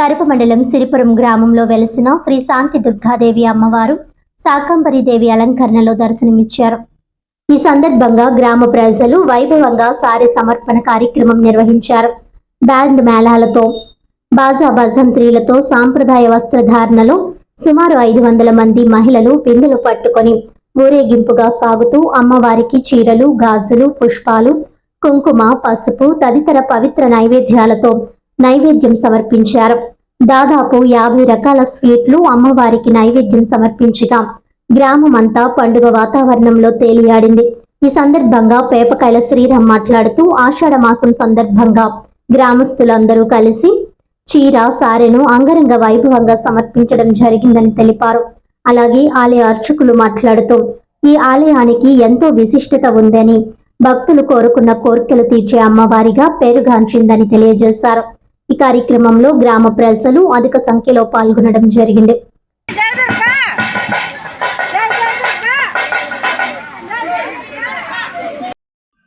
కరప మండలం సిరిపురం గ్రామంలో వెలసిన శ్రీ శాంతి దుర్గాదేవి అమ్మవారు శాకంబరిదేవి అలంకరణలో దర్శనమిచ్చారు. ఈ సందర్భంగా గ్రామ ప్రజలు వైభవంగా సారి సమర్పణ కార్యక్రమం నిర్వహించారు. బ్యాండ్ మేళాలతో బాజా భజంత్రీలతో సాంప్రదాయ వస్త్రధారణలో సుమారు ఐదు వందల మంది మహిళలు బిందెలు పట్టుకొని ఊరేగింపుగా సాగుతూ అమ్మవారికి చీరలు గాజులు పుష్పాలు కుంకుమ పసుపు తదితర పవిత్ర నైవేద్యాలతో నైవేద్యం సమర్పించారు. దాదాపు యాభై రకాల స్వీట్లు అమ్మవారికి నైవేద్యం సమర్పించగా గ్రామం అంతా పండుగ వాతావరణంలో తేలియాడింది. ఈ సందర్భంగా పేపకాయల శ్రీరామ్ మాట్లాడుతూ ఆషాఢ మాసం సందర్భంగా గ్రామస్తులందరూ కలిసి చీర సారెను అంగరంగ వైభవంగా సమర్పించడం జరిగిందని తెలిపారు. అలాగే ఆలయ అర్చకులు మాట్లాడుతూ ఈ ఆలయానికి ఎంతో విశిష్టత ఉందని భక్తులు కోరుకున్న కోరికలు తీర్చే అమ్మవారిగా పేరుగాంచిందని తెలియజేశారు. ఈ కార్యక్రమంలో గ్రామ ప్రజలు అధిక సంఖ్యలో పాల్గొనడం జరిగింది.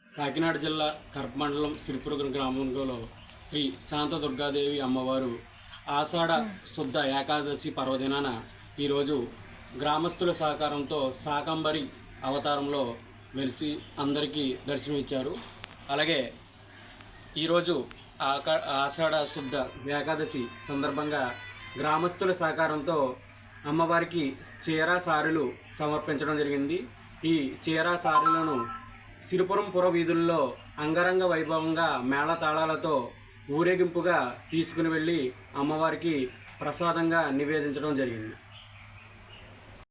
కాకినాడ జిల్లా కర్ప మండలం సిరిపురం గ్రామంలో శ్రీ శాంత దుర్గాదేవి అమ్మవారు ఆషాఢ శుద్ధ ఏకాదశి పర్వదినాన ఈరోజు గ్రామస్తుల సహకారంతో శాకంబరి అవతారంలో వెలిసి అందరికీ దర్శనం ఇచ్చారు అలాగే ఈరోజు ఆకా ఆషాఢ శుద్ధ ఏకాదశి సందర్భంగా గ్రామస్తుల సహకారంతో అమ్మవారికి చీరా సారులు సమర్పించడం జరిగింది. ఈ చీరా సారులను సిరిపురం పుర వీధుల్లో అంగరంగ వైభవంగా మేళతాళాలతో ఊరేగింపుగా తీసుకుని వెళ్ళి అమ్మవారికి ప్రసాదంగా నివేదించడం జరిగింది.